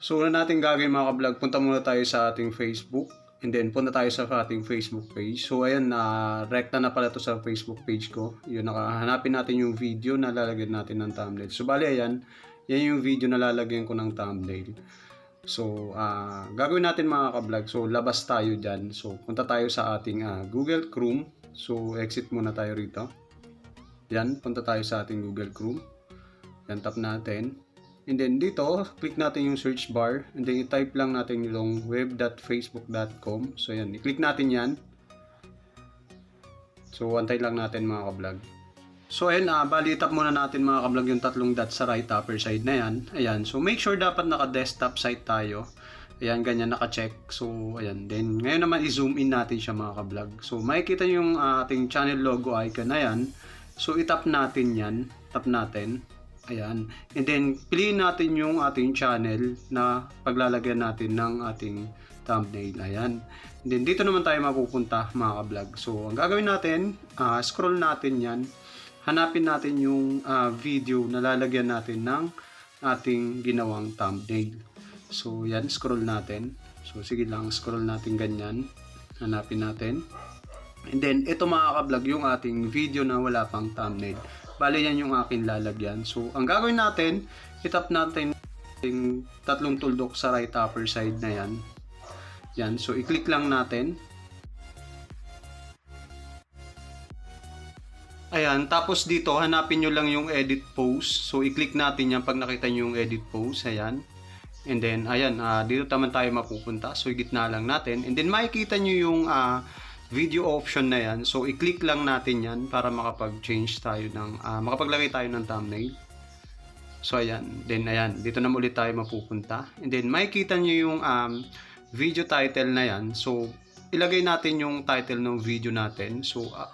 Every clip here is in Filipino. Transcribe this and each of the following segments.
So, una natin gagawin mga ka-vlog, punta muna tayo sa ating Facebook. And then, punta tayo sa ating Facebook page. So, ayan, na rekta na pala to sa Facebook page ko. Yun, nakahanapin natin yung video na lalagyan natin ng thumbnail. So, bali, ayan, yan yung video na lalagyan ko ng thumbnail. So, ah gagawin natin mga ka-vlog. So, labas tayo dyan. So, punta tayo sa ating ah, Google Chrome. So, exit muna tayo rito. Yan, punta tayo sa ating Google Chrome. Yan, tap natin. And then dito, click natin yung search bar. And then i-type lang natin yung web.facebook.com. So, yan, i-click natin yan. So, antay lang natin mga ka-vlog. So ayun, uh, bali tap muna natin mga kablog yung tatlong dot sa right upper side na yan. Ayan, so make sure dapat naka-desktop site tayo. Ayan, ganyan naka-check. So ayan, then ngayon naman i-zoom in natin siya mga kablog. So makikita yung uh, ating channel logo icon na yan. So itap natin yan, tap natin. Ayan, and then piliin natin yung ating channel na paglalagyan natin ng ating thumbnail. Ayan. And then dito naman tayo mapupunta mga kablog. So ang gagawin natin, uh, scroll natin yan hanapin natin yung ah, video na lalagyan natin ng ating ginawang thumbnail. So, yan, scroll natin. So, sige lang, scroll natin ganyan. Hanapin natin. And then, ito mga ka-vlog, yung ating video na wala pang thumbnail. Bali, yan yung aking lalagyan. So, ang gagawin natin, itap natin yung tatlong tuldok sa right upper side na yan. Yan, so i-click lang natin. Ayan, tapos dito, hanapin nyo lang yung edit post. So, i-click natin yan pag nakita nyo yung edit post. Ayan. And then, ayan, ah, dito naman tayo mapupunta. So, gitna lang natin. And then, makikita nyo yung ah, video option na yan. So, i-click lang natin yan para makapag-change tayo ng, ah, makapaglagay tayo ng thumbnail. So, ayan. Then, ayan, dito na ulit tayo mapupunta. And then, makikita nyo yung um, video title na yan. So, ilagay natin yung title ng video natin. So, ah,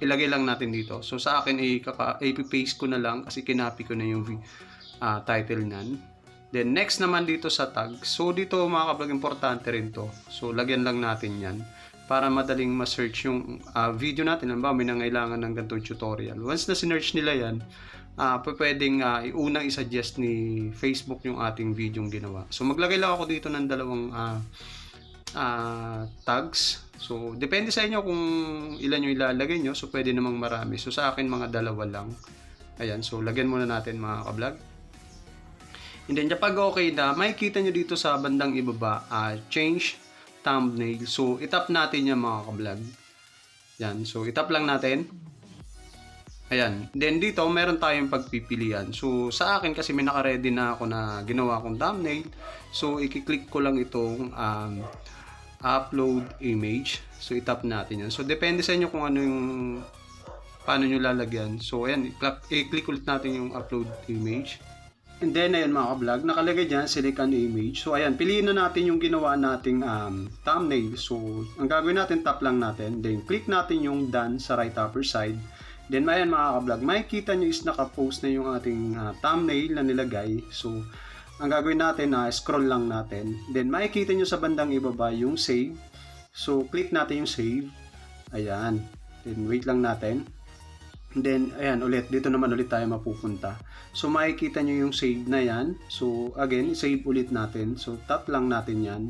ilagay lang natin dito. So sa akin i-paste ko na lang kasi kinapi ko na yung ah, title nan. Then next naman dito sa tag. So dito mga kablog importante rin to. So lagyan lang natin 'yan para madaling ma-search yung ah, video natin. Halimbawa may nangailangan ng ganitong tutorial. Once na sinearch nila 'yan, ah pwedeng uh, iunang i-suggest ni Facebook yung ating video ginawa. So maglagay lang ako dito ng dalawang ah, ah, tags. So, depende sa inyo kung ilan yung ilalagay nyo. So, pwede namang marami. So, sa akin, mga dalawa lang. Ayan. So, lagyan muna natin mga kablog. And then, kapag okay na, makikita nyo dito sa bandang ibaba, ah, change thumbnail. So, itap natin yan mga kablog. Yan. So, itap lang natin. Ayan. Then, dito, meron tayong pagpipilian. So, sa akin, kasi may naka-ready na ako na ginawa kong thumbnail. So, i-click ko lang itong um, upload image. So, itap natin yan. So, depende sa inyo kung ano yung paano nyo lalagyan. So, ayan, i-click ulit natin yung upload image. And then, ayan mga ka-vlog, nakalagay dyan, select image. So, ayan, piliin na natin yung ginawa nating um, thumbnail. So, ang gagawin natin, tap lang natin. Then, click natin yung done sa right upper side. Then, ayan mga ka-vlog, makikita nyo is naka-post na yung ating uh, thumbnail na nilagay. So, ang gagawin natin na uh, scroll lang natin. Then makikita nyo sa bandang ibaba yung save. So click natin yung save. Ayan. Then wait lang natin. Then ayan ulit dito naman ulit tayo mapupunta. So makikita nyo yung save na yan. So again, save ulit natin. So tap lang natin yan.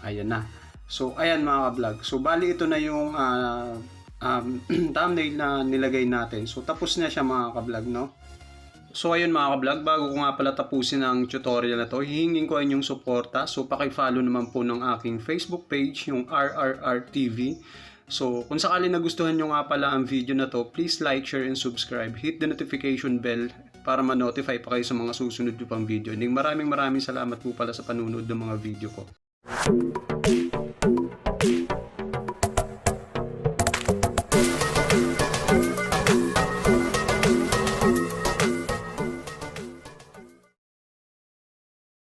Ayan na. So ayan mga ka-vlog. So bali ito na yung uh, um, thumbnail na nilagay natin. So tapos na siya mga ka-vlog no. So ayun mga ka-vlog, bago ko nga pala tapusin ang tutorial na to, hihingin ko inyong suporta. So paki-follow naman po ng aking Facebook page, yung RRR TV. So kung sakali nagustuhan nyo nga pala ang video na to, please like, share, and subscribe. Hit the notification bell para ma-notify pa kayo sa mga susunod nyo pang video. And maraming maraming salamat po pala sa panunod ng mga video ko.